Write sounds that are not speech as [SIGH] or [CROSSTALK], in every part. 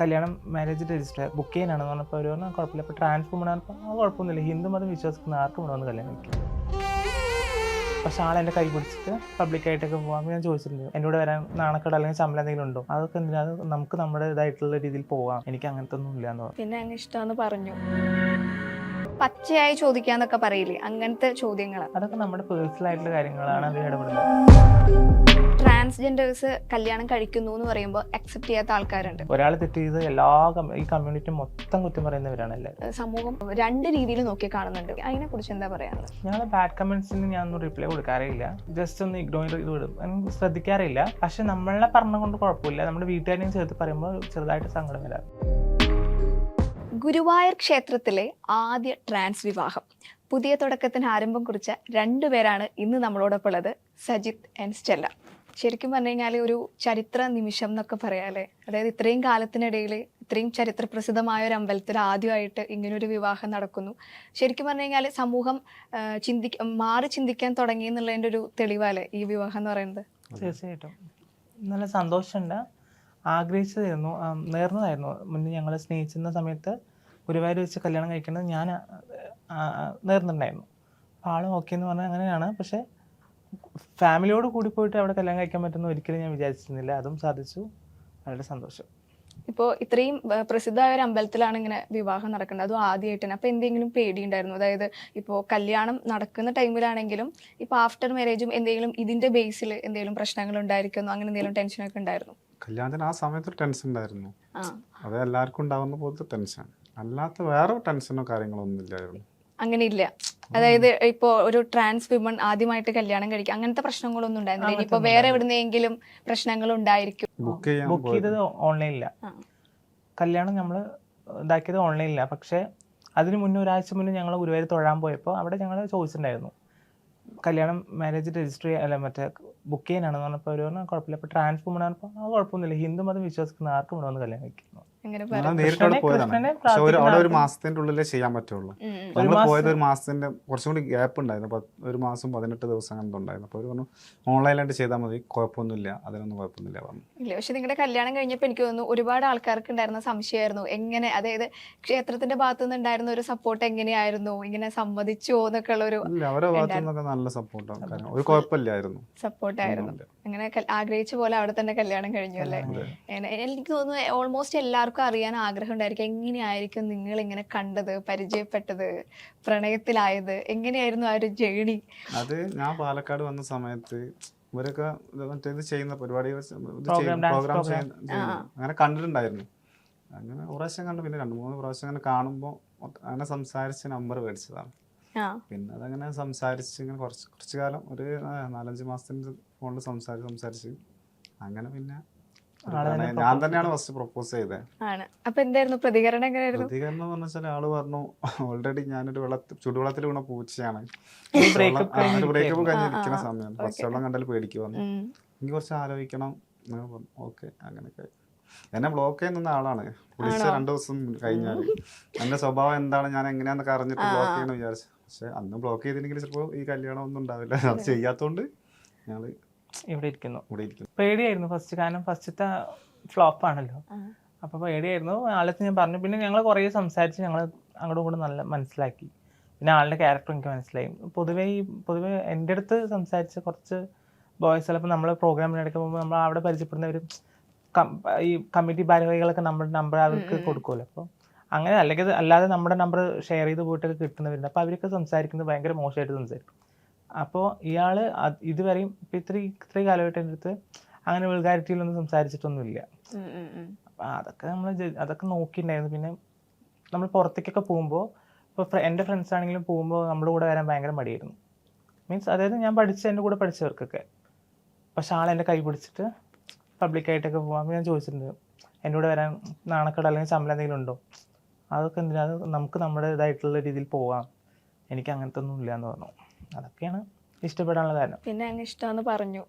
കല്യാണം marriage register book ചെയ്യാനാണ് പറഞ്ഞപ്പോൾ അവർ പറഞ്ഞു കുഴപ്പമില്ല. ഇപ്പോൾ ട്രാൻസ്ഫോം പറഞ്ഞപ്പോൾ ആ കുഴപ്പമൊന്നുമില്ല. ഹിന്ദു മതം വിശ്വസിക്കുന്ന ആർക്കും ഇവിടെ വന്ന് കല്യാണം വയ്ക്കും പക്ഷെ ആൾ എന്റെ കൈ പിടിച്ചിട്ട് പബ്ലിക്കായിട്ടൊക്കെ പോകാൻ ഞാൻ ചോദിച്ചിട്ടുണ്ട്. എന്നോട് വരാൻ നാണക്കേട് അല്ലെങ്കിൽ ശമ്പളം എന്തെങ്കിലും ഉണ്ടോ? അതൊക്കെ എന്തിനാ? അത് നമുക്ക് നമ്മുടെ ഇതായിട്ടുള്ള രീതിയിൽ പോവാം. എനിക്ക് അങ്ങനത്തെ ഒന്നും ഇല്ല എന്ന് പറഞ്ഞു. പിന്നെ അങ്ങ് ഇഷ്ടമെന്ന് പറഞ്ഞു. പച്ചയായി ചോദിക്കാന്നൊക്കെ പറയില്ലേ? അങ്ങനത്തെ ചോദ്യങ്ങൾ അതൊക്കെ നമ്മുടെ പേഴ്സണൽ ആയിട്ടുള്ള കാര്യങ്ങളാണ് അതിൽ ഇടപെടുന്നത്. ട്രാൻസ്ജെൻഡേഴ്സ് കല്യാണം കഴിക്കുന്നു എന്ന് പറയുമ്പോൾ അക്സെപ്റ്റ് ചെയ്യാത്ത ആൾക്കാരുണ്ട്. ഒരാൾ തെറ്റ് ചെയ്ത് എല്ലാ ഈ കമ്മ്യൂണിറ്റി മൊത്തം കുറ്റം പറയുന്നവരാണ് എല്ലാവരും. സമൂഹം രണ്ട് രീതിയിൽ നോക്കി കാണുന്നുണ്ട്. അതിനെ കുറിച്ച് എന്താ പറയാനുള്ളത് ഞങ്ങൾ ബാഡ് കമന്റ്സിന് ഞാൻ ഒന്നും റിപ്ലൈ കൊടുക്കാറില്ല ജസ്റ്റ് ഒന്ന് ഇഗ്നോർ ചെയ്ത് വിടും. ശ്രദ്ധിക്കാറില്ല പക്ഷെ നമ്മളെ പറഞ്ഞുകൊണ്ട് കുഴപ്പമില്ല. നമ്മുടെ വീട്ടുകാരെയും ചേർത്ത് പറയുമ്പോൾ ചെറുതായിട്ട് സങ്കടം വരാം ഗുരുവായൂർ ക്ഷേത്രത്തിലെ ആദ്യ ട്രാൻസ് വിവാഹം. പുതിയ തുടക്കത്തിന് ആരംഭം കുറിച്ച രണ്ടുപേരാണ് ഇന്ന് നമ്മളോടൊപ്പം ഉള്ളത് സജിത്ത് ആൻഡ് സ്റ്റെല്ല. ശരിക്കും പറഞ്ഞു കഴിഞ്ഞാൽ ഒരു ചരിത്ര നിമിഷം എന്നൊക്കെ പറയാല്ലേ അതായത് ഇത്രയും കാലത്തിനിടയിൽ ഇത്രയും ചരിത്ര പ്രസിദ്ധമായ ഒരു അമ്പലത്തിൽ ആദ്യമായിട്ട് ഇങ്ങനൊരു വിവാഹം നടക്കുന്നു. ശരിക്കും പറഞ്ഞു കഴിഞ്ഞാൽ സമൂഹം ചിന്തി മാറി ചിന്തിക്കാൻ തുടങ്ങി എന്നുള്ളതിന്റെ ഒരു തെളിവല്ലേ ഈ വിവാഹം എന്ന് പറയുന്നത്? തീർച്ചയായിട്ടും. നല്ല സന്തോഷമുണ്ട്. ആഗ്രഹിച്ചതായിരുന്നു. നേർന്നതായിരുന്നു. മുന്നേ ഞങ്ങൾ സ്നേഹിച്ചിരുന്ന സമയത്ത് ഗുരുവായൂർ വെച്ച് കല്യാണം കഴിക്കുന്നത് ഞാൻ നേർന്നിട്ടുണ്ടായിരുന്നു. അപ്പോൾ ആളും ഓക്കെ എന്ന് പറഞ്ഞാൽ അങ്ങനെയാണ്. പക്ഷേ ഫാമിലിയോട് കൂടി പോയിട്ട് അവിടെ കല്യാണം കഴിക്കാൻ പറ്റുന്ന ഒരിക്കലും ഞാൻ വിചാരിച്ചിരുന്നില്ല. അതും സാധിച്ചു. വളരെ സന്തോഷം. ഇപ്പോൾ ഇത്രയും പ്രസിദ്ധമായ ഒരു അമ്പലത്തിലാണ് ഇങ്ങനെ വിവാഹം നടക്കുന്നത്. അതും ആദ്യമായിട്ടാണ് അപ്പോൾ എന്തെങ്കിലും പേടിയുണ്ടായിരുന്നു അതായത് ഇപ്പോൾ കല്യാണം നടക്കുന്ന ടൈമിലാണെങ്കിലും ഇപ്പോൾ ആഫ്റ്റർ മാരേജും എന്തെങ്കിലും ഇതിന്റെ ബേസിൽ എന്തെങ്കിലും പ്രശ്നങ്ങൾ ഉണ്ടായിരിക്കുന്നു? അങ്ങനെ എന്തെങ്കിലും ടെൻഷനൊക്കെ ഉണ്ടായിരുന്നു? കല്യാണത്തിന് ആ സമയത്ത് ടെൻഷൻ ഉണ്ടായിരുന്നു. ആ. അത് എല്ലാവർക്കും ഉണ്ടാകുന്ന പോലത്തെ ടെൻഷൻ അല്ലാത്ത വേറെ ടെൻഷനോ കാര്യങ്ങളോ ഒന്നും ഇല്ലായിരുന്നു. അങ്ങനെ ഇല്ല അതായത് ഇപ്പോ ഒരു ട്രാൻസ് വിമൺ ആദ്യമായിട്ട് കല്യാണം കഴിക്കുക അങ്ങനത്തെ പ്രശ്നങ്ങളൊന്നും ഉണ്ടായിരുന്നില്ല. ഇനിയിപ്പോ വേറെ എവിടുന്നെങ്കിലും പ്രശ്നങ്ങൾ ഉണ്ടായിരിക്കും. ബുക്ക് ചെയ്തത് ഓൺലൈനില്ല കല്യാണം നമ്മൾ ഇതാക്കിയത് ഓൺലൈനില്ല പക്ഷേ അതിന് മുന്നേ ഒരാഴ്ച മുന്നേ ഞങ്ങൾ ഗുരുവായൂർ തൊഴാൻ പോയപ്പോൾ അവിടെ ഞങ്ങൾ ചോദിച്ചിട്ടുണ്ടായിരുന്നു. കല്യാണം മാരേജ് രജിസ്റ്റർ ചെയ്യാൻ അല്ല മറ്റേ ബുക്ക് ചെയ്യാനാണെന്ന് പറഞ്ഞപ്പോൾ അവർ പറഞ്ഞു കുഴപ്പമില്ല. ട്രാൻസ് വിമൺ പറഞ്ഞപ്പോൾ ആ കുഴപ്പമൊന്നുമില്ല. ഹിന്ദു മതം വിശ്വസിക്കുന്ന ആർക്കും ഇവിടെ വന്ന് കല്യാണം കഴിക്കുന്നു അവിടെ ഒരു മാസത്തിന്റെ ഉള്ളിലേ ചെയ്യാൻ പറ്റുള്ളൂ. മാസം- പോയത് ഒരു മാസത്തിന്റെ കുറച്ചും കൂടി ഗ്യാപ്പ് ഉണ്ടായിരുന്നു. ഒരു മാസം പതിനെട്ട് ദിവസം എന്തോ ഉണ്ടായിരുന്നു. അപ്പോൾ അവർ പറഞ്ഞു ഓൺലൈനായിട്ട് ചെയ്താൽ മതി. കുഴപ്പമൊന്നുമില്ല. അതിനൊന്നും കുഴപ്പമൊന്നുമില്ല പറഞ്ഞു. ഇല്ല പക്ഷെ നിങ്ങളുടെ കല്യാണം കഴിഞ്ഞപ്പോൾ എനിക്ക് തോന്നുന്നു ഒരുപാട് ആൾക്കാർക്ക് ഉണ്ടായിരുന്ന സംശയമായിരുന്നു. എങ്ങനെ അതായത് ക്ഷേത്രത്തിന്റെ ഭാഗത്തു നിന്ന് ഉണ്ടായിരുന്ന ഒരു സപ്പോർട്ട് എങ്ങനെയായിരുന്നു? ഇങ്ങനെ സമ്മതിച്ചു എന്നൊക്കെ ഉള്ള ഒരു അവരുടെ അവരെ ഭാഗത്തു നിന്നൊക്കെ നല്ല സപ്പോർട്ടാണ് ഒരു കുഴപ്പമില്ലായിരുന്നു. സപ്പോർട്ടായിരുന്നു. അങ്ങനെ ആഗ്രഹിച്ച പോലെ അവിടെ തന്നെ കല്യാണം കഴിഞ്ഞു അല്ലേ? എനിക്ക് തോന്നുന്നു ഓൾമോസ്റ്റ് എല്ലാവർക്കും അറിയാൻ ആഗ്രഹം ഉണ്ടായിരിക്കും. എങ്ങനെയായിരിക്കും നിങ്ങൾ ഇങ്ങനെ കണ്ടത് പരിചയപ്പെട്ടത് പ്രണയത്തിലായത് എങ്ങനെയായിരുന്നു ആ ഒരു ജേണി അത് ഞാൻ പാലക്കാട് വന്ന സമയത്ത് ഇവരൊക്കെ മറ്റേത് ചെയ്യുന്ന പരിപാടി പ്രോഗ്രാം program. അങ്ങനെ കണ്ടിട്ടുണ്ടായിരുന്നു. അങ്ങനെ പ്രാവശ്യം കണ്ടു. പിന്നെ രണ്ട് മൂന്ന് പ്രാവശ്യം അങ്ങനെ കാണുമ്പോൾ അങ്ങനെ സംസാരിച്ച് നമ്പർ മേടിച്ചതാണ്. പിന്നെ അതങ്ങനെ സംസാരിച്ച് ഇങ്ങനെ കുറച്ച് കുറച്ച് കാലം ഒരു നാലഞ്ച് മാസത്തിന് ഫോണിൽ സംസാരിച്ച് സംസാരിച്ച്. അങ്ങനെ പിന്നെ ഞാൻ തന്നെയാണ് ഫസ്റ്റ് പ്രപ്പോസ് ചെയ്തത് ആണ്. അപ്പൊ എന്തായിരുന്നു? പ്രതികരണം എങ്ങനെയായിരുന്നു പ്രതികരണം എന്ന് വെച്ചാൽ ആൾ പറഞ്ഞു ഓൾറെഡി ഞാനൊരു വെള്ളത്തിൽ ചുടുവെള്ളത്തിൽ വീണ പൂച്ചയാണ്. ബ്രേക്കപ്പ് കഴിഞ്ഞിരിക്കുന്ന സമയമാണ്. സമയം Okay. കണ്ടാൽ പേടിക്ക് വന്നു എനിക്ക് കുറച്ച് ആലോചിക്കണം. ഓക്കെ അങ്ങനെയൊക്കെ എന്നെ ബ്ലോക്ക് ചെയ്യുന്ന ആളാണ്. വിളിച്ച? രണ്ടു ദിവസം കഴിഞ്ഞാൽ എന്റെ സ്വഭാവം എന്താണ്? ഞാൻ എങ്ങനെയാന്നൊക്കെ അറിഞ്ഞിട്ട് ബ്ലോക്ക് ചെയ്യണം വിചാരിച്ചു. പക്ഷെ അന്ന് ബ്ലോക്ക് ചെയ്തില്ലെങ്കിൽ ചിലപ്പോൾ ഈ കല്യാണം ഒന്നും ഉണ്ടാവില്ല. അത് ചെയ്യാത്തോണ്ട് ഞങ്ങൾ ഇവിടെ ഇരിക്കുന്നു. ഇവിടെ ഇരിക്കുന്നു. പേടിയായിരുന്നു ഫസ്റ്റ് കാരണം ഫസ്റ്റത്തെ ഫ്ലോപ്പ് ആണല്ലോ. അപ്പൊ അപ്പോൾ പേടിയായിരുന്നു. ആളത്ത് ഞാൻ പറഞ്ഞു. പിന്നെ ഞങ്ങൾ കുറേ സംസാരിച്ച് ഞങ്ങൾ അങ്ങോട്ടും കൂടെ നല്ല മനസ്സിലാക്കി. പിന്നെ ആളുടെ ക്യാരക്ടർ എനിക്ക് മനസ്സിലായി. പൊതുവേ ഈ പൊതുവേ എന്റെ അടുത്ത് സംസാരിച്ച് കുറച്ച് ബോയ്സ് ചിലപ്പോൾ നമ്മൾ പ്രോഗ്രാമിനിടയ്ക്ക് പോകുമ്പോൾ നമ്മൾ അവിടെ പരിചയപ്പെടുന്നവരും ഈ കമ്മിറ്റി ഭാരവാഹികളൊക്കെ നമ്മുടെ നമ്പർ അവർക്ക് കൊടുക്കുമല്ലോ അപ്പോൾ അങ്ങനെ അല്ലെങ്കിൽ അല്ലാതെ നമ്മുടെ നമ്പർ ഷെയർ ചെയ്ത് പോയിട്ടൊക്കെ കിട്ടുന്നവരുണ്ട്. അപ്പോൾ അവരൊക്കെ സംസാരിക്കുന്നത് ഭയങ്കര മോശമായിട്ട് സംസാരിക്കും. അപ്പോൾ ഇയാൾ ഇതുവരെയും ഇപ്പം ഇത്രയും ഇത്രയും കാലമായിട്ട് എന്റെ അടുത്ത് അങ്ങനെ വിൾഗാരിറ്റിയിലൊന്നും സംസാരിച്ചിട്ടൊന്നുമില്ല. അതൊക്കെ നമ്മൾ അതൊക്കെ നോക്കിയിട്ടുണ്ടായിരുന്നു പിന്നെ നമ്മൾ പുറത്തേക്കൊക്കെ പോകുമ്പോൾ ഇപ്പോൾ എന്റെ ഫ്രണ്ട്സ് ആണെങ്കിലും പോകുമ്പോൾ നമ്മുടെ കൂടെ വരാൻ ഭയങ്കര മടിയായിരുന്നു. മീൻസ് അതായത് ഞാൻ പഠിച്ച എന്റെ കൂടെ പഠിച്ചവർക്കൊക്കെ. പക്ഷെ ആൾ എന്റെ കൈ പിടിച്ചിട്ട് പബ്ലിക്കായിട്ടൊക്കെ പോകാൻ ഞാൻ ചോദിച്ചിട്ടുണ്ട്. എന്റെ കൂടെ വരാൻ നാണക്കേട് അല്ലെങ്കിൽ ശമ്പളം എന്തെങ്കിലും ഉണ്ടോ? അതൊക്കെ എന്തിനാ? അത് നമുക്ക് നമ്മുടെ ഇതായിട്ടുള്ള രീതിയിൽ പോവാം. എനിക്ക് അങ്ങനത്തെ ഒന്നും ഇല്ല എന്ന് പറഞ്ഞു. അതൊക്കെയാണ് ഇഷ്ടപ്പെടാനുള്ള കാരണം. പിന്നെ അങ്ങ് ഇഷ്ടമെന്ന് പറഞ്ഞു.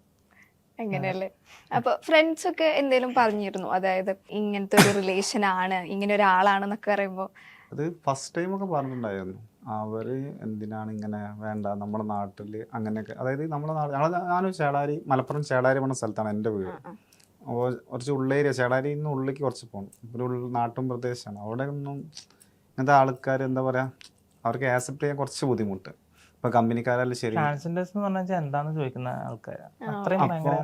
അങ്ങനെയല്ലേ? അപ്പൊ ഫ്രണ്ട്സ് ഒക്കെ എന്തെങ്കിലും പറഞ്ഞിരുന്നു? അതായത് ഇങ്ങനത്തെ ഒരു റിലേഷൻ ആണ് ഇങ്ങനെ ഒരാളാണെന്നൊക്കെ പറയുമ്പോ? അത് ഫസ്റ്റ് ടൈം ഒക്കെ പറഞ്ഞിട്ടുണ്ടായിരുന്നു. അവർ എന്തിനാണ് ഇങ്ങനെ വേണ്ട? നമ്മുടെ നാട്ടിൽ അങ്ങനെയൊക്കെ. അതായത് നമ്മുടെ നാട് ഞങ്ങൾ ഞാനൊരു ചേളാരി മലപ്പുറം ചേളാരി പറഞ്ഞ സ്ഥലത്താണ് എന്റെ വീട്. ആ. കുറച്ച് ഉള്ളേരിയ ചേടാരി നിന്ന് ഉള്ളിലേക്ക് കുറച്ച് പോകണം ഒരു നാട്ടും പ്രദേശമാണ് അവിടെ ഒന്നും ഇങ്ങനത്തെ ആൾക്കാർ എന്താ പറയാ അവർക്ക് ആക്സെപ്റ്റ് ചെയ്യാൻ കുറച്ച് ബുദ്ധിമുട്ട്. ഇപ്പൊ കമ്പനിക്കാരല്ല ശരി? ട്രാൻസ്ജെൻഡേഴ്സ് എന്ന് പറഞ്ഞാൽ എന്താന്ന് ചോദിക്കുന്ന അത്രയും ഭയങ്കര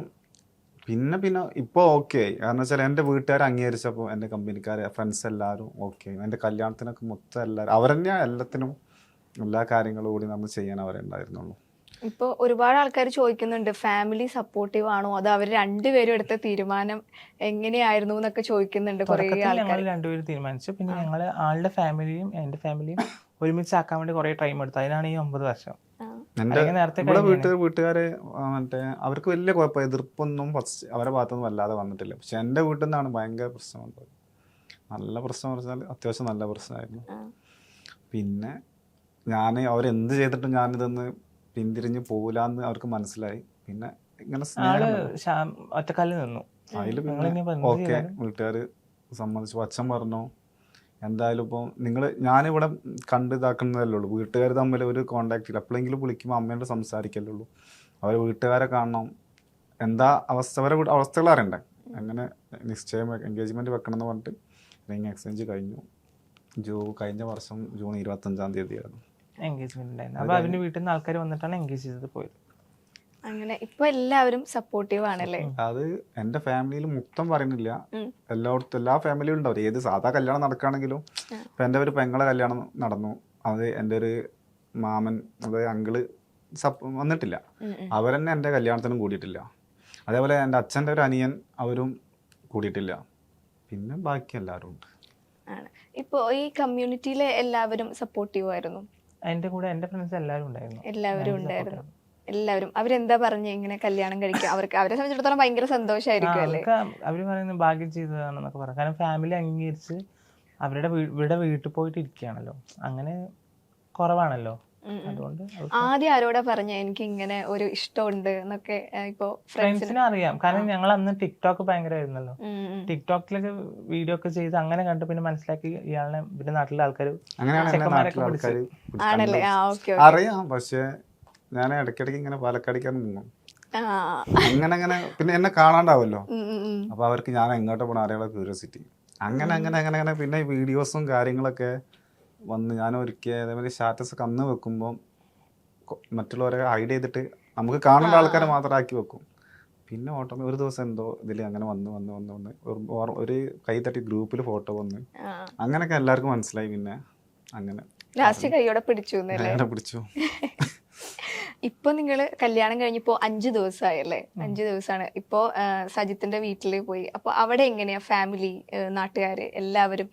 പിന്നെ പിന്നെ ഇപ്പോൾ ഓക്കെ ആയി കാരണം വെച്ചാൽ എന്റെ വീട്ടുകാർ അംഗീകരിച്ചപ്പോൾ എന്റെ കമ്പനിക്കാർ ഫ്രണ്ട്സ് എല്ലാവരും ഓക്കെ എന്റെ കല്യാണത്തിനൊക്കെ മൊത്തം എല്ലാവരും അവരെന്നെയാണ് എല്ലാത്തിനും എല്ലാ കാര്യങ്ങളും കൂടി നമ്മൾ ചെയ്യാൻ അവരുണ്ടായിരുന്നുള്ളൂ ഇപ്പൊ ഒരുപാട് ആൾക്കാർ ചോദിക്കുന്നുണ്ട് ഫാമിലി സപ്പോർട്ടീവ് ആണോ? അതോ അവർ രണ്ടുപേരും എടുത്ത തീരുമാനം എങ്ങനെയായിരുന്നു എന്നൊക്കെ ചോദിക്കുന്നുണ്ട് കുറെ ആൾക്കാർ രണ്ടുപേരും തീരുമാനിച്ചു. പിന്നെ ഞങ്ങൾ ആളുടെ ഫാമിലിയും എന്റെ ഫാമിലിയും ഒരുമിച്ച് ആക്കാൻ വേണ്ടി കുറേ ടൈം എടുത്തു. അതിനാണ് ഈ ഒമ്പത് വർഷം. ഇവിടെ കഴിഞ്ഞേനെ. വീട്ടുകാര് മറ്റേ അവർക്ക് വലിയ കുഴപ്പം എതിർപ്പൊന്നും ഫസ്റ്റ് അവരെ ഭാഗത്തൊന്നും വല്ലാതെ വന്നിട്ടില്ല. പക്ഷെ എന്റെ വീട്ടിൽ നിന്നാണ് ഭയങ്കര പ്രശ്നം വന്നത്. നല്ല പ്രശ്നം പറഞ്ഞാൽ അത്യാവശ്യം നല്ല പ്രശ്നമായിരുന്നു. പിന്നെ ഞാൻ അവരെന്ത് ചെയ്തിട്ടും ഞാനിതൊന്ന് പിന്തിരിഞ്ഞ് പോകില്ലാന്ന് അവർക്ക് മനസ്സിലായി. പിന്നെ ഇങ്ങനെ ഒറ്റക്കാലിൽ നിന്നു. അതിൽ ഞങ്ങൾ പിന്നെ ഓക്കെ. വീട്ടുകാർ സമ്മതിച്ചു. അച്ഛൻ പറഞ്ഞു എന്തായാലും ഇപ്പോൾ നിങ്ങൾ ഞാനിവിടെ കണ്ട് ഇതാക്കുന്നതല്ലേ ഉള്ളൂ. വീട്ടുകാർ തമ്മിൽ ഒരു കോണ്ടാക്റ്റ് ഇല്ല. എപ്പോഴെങ്കിലും വിളിക്കുമ്പോൾ അമ്മയോട് സംസാരിക്കല്ലേ ഉള്ളൂ. അവർ വീട്ടുകാരെ കാണണം. എന്താ അവസ്ഥ? അവരെ വീ- അവസ്ഥകൾ അറിയണ്ടേ? അങ്ങനെ നിശ്ചയം എൻഗേജ്മെന്റ് വെക്കണം എന്ന് പറഞ്ഞിട്ട് റിംഗ് എക്സ്ചേഞ്ച് കഴിഞ്ഞു. ജൂ കഴിഞ്ഞ വർഷം ജൂൺ ഇരുപത്തഞ്ചാം തീയതി ആയിരുന്നു എൻഗേജ്മെന്റ് ഉണ്ടായിരുന്നു അപ്പോൾ അവന്റെ വീട്ടിൽ നിന്ന് ആൾക്കാർ വന്നിട്ടാണ് എൻഗേജ് ചെയ്തത് പോയത്. അങ്ങനെ ഇപ്പൊ എല്ലാവരും സപ്പോർട്ടീവ് ആണല്ലേ? അത് എന്റെ ഫാമിലിയിൽ മൊത്തം പറയുന്നില്ല. എല്ലായിടത്തും എല്ലാ ഫാമിലിയും ഉണ്ടാവും. ഏത് സാധാ കല്യാണം നടക്കുകയാണെങ്കിലും ഇപ്പൊ എന്റെ എന്റെ ഒരു പെങ്ങളെ കല്യാണം നടന്നു. അത് എന്റെ ഒരു മാമൻ അതായത് അങ്കിൾ സപ്പ് വന്നിട്ടില്ല. അവരെന്നെ എന്റെ കല്യാണത്തിനും കൂടിയിട്ടില്ല. അതേപോലെ എന്റെ അച്ഛന്റെ ഒരു അനിയൻ അവരും കൂടിയിട്ടില്ല. പിന്നെ ബാക്കി എല്ലാവരും ഉണ്ട്. ആണ്. ഇപ്പൊ ഈ കമ്മ്യൂണിറ്റിയിലെ എല്ലാവരും സപ്പോർട്ടീവ് ആയിരുന്നു? എന്റെ കൂടെ എന്റെ ഫ്രണ്ട്സ് എല്ലാവരും ഉണ്ടായിരുന്നു. എല്ലാവരും ഉണ്ടായിരുന്നു. എല്ലാവരും. അവരെന്താ പറഞ്ഞു? ഇങ്ങനെ കല്യാണം കഴിക്കുക അവർക്ക് അവരെ സംബന്ധിച്ചിടത്തോളം ഭയങ്കര സന്തോഷമായിരിക്കും അല്ലേ? പറയുന്നത് ഭാഗ്യം ചെയ്തതാണെന്നൊക്കെ പറയാം. കാരണം ഫാമിലി അംഗീകരിച്ച് അവരുടെ ഇവിടെ വീട്ടിൽ പോയിട്ട് ഇരിക്കുകയാണല്ലോ അങ്ങനെ കുറവാണല്ലോ. ആദ്യം ആരോടാ പറഞ്ഞ? എനിക്ക് ഇങ്ങനെ ഒരു ഇഷ്ടമുണ്ട് എന്നൊക്കെ ഇപ്പോ ഫ്രണ്ട്സിന് അറിയാം. കാരണം ഞങ്ങൾ അന്ന് ടിക്ടോക്ക് ഭയങ്കരമായിരുന്നല്ലോ. ടിക്ടോക്കിലൊക്കെ വീഡിയോ ഒക്കെ ചെയ്ത് അങ്ങനെ കണ്ട് പിന്നെ മനസ്സിലാക്കി ഇയാളെ പിന്നെ നാട്ടിലെ ആൾക്കാർ ആണല്ലേ? ആ ഓക്കെ. അറിയാം. പക്ഷേ ഞാൻ ഇടയ്ക്കിടയ്ക്ക് ഇങ്ങനെ പാലക്കാടിക്കാൻ മുങ്ങും ആ. അങ്ങനെ അങ്ങനെ പിന്നെ എന്നെ കാണാണ്ടാവല്ലോ. അപ്പോൾ അവർക്ക് ഞാൻ എങ്ങോട്ട് പോണ അറിയാനുള്ള ക്യൂരിയോസിറ്റി അങ്ങനെ അങ്ങനെ അങ്ങനെ അങ്ങനെ പിന്നെ വീഡിയോസും കാര്യങ്ങളൊക്കെ വന്ന് ഞാൻ ഒരിക്കൽ അതേമാതിരി സ്റ്റാറ്റസ് ഒക്കെ അന്ന് വെക്കുമ്പോൾ മറ്റുള്ളവരെ ഹൈഡ് ചെയ്തിട്ട് നമുക്ക് കാണേണ്ട ആൾക്കാരെ മാത്രം ആക്കി വെക്കും. പിന്നെ ഓട്ടം ഒരു ദിവസം എന്തോ ഇതിൽ അങ്ങനെ വന്ന് വന്ന് വന്ന് വന്ന് ഒരു കൈ തട്ടി ഗ്രൂപ്പിൽ ഫോട്ടോ വന്ന് അങ്ങനെയൊക്കെ എല്ലാവർക്കും മനസ്സിലായി പിന്നെ. അങ്ങനെ. ലാസ്റ്റ് കൈയോടെ പിടിച്ചു പിടിച്ചു. [LAUGHS] ഇപ്പൊ നിങ്ങൾ കല്യാണം കഴിഞ്ഞപ്പോ അഞ്ചു ദിവസമായല്ലേ അഞ്ചു ദിവസമാണ് ഇപ്പോ സജിത്തിന്റെ വീട്ടിൽ പോയി. അപ്പൊ അവിടെ എങ്ങനെയാ ഫാമിലി നാട്ടുകാര് എല്ലാവരും?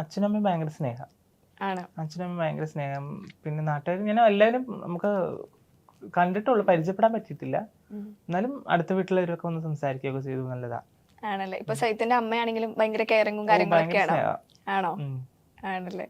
അച്ഛനമ്മ ഭയങ്കര സ്നേഹം. ആണ്? അച്ഛനമ്മ ഭയങ്കര സ്നേഹം. പിന്നെ നാട്ടുകാർ ഞാൻ എല്ലാവരും നമുക്ക് കണ്ടിട്ടുള്ളൂ പരിചയപ്പെടാൻ പറ്റിയിട്ടില്ല. എന്നാലും അടുത്ത വീട്ടിലവരൊക്കെ ഒന്ന് സംസാരിക്കുകയൊക്കെ ചെയ്തു നല്ലതാ. ആണല്ലേ? ഇപ്പൊ സജിത്തിന്റെ അമ്മയാണെങ്കിലും ഭയങ്കര കെയറിങ്ങും കാര്യങ്ങളൊക്കെയാണ്? ആണോ? ആണല്ലേ.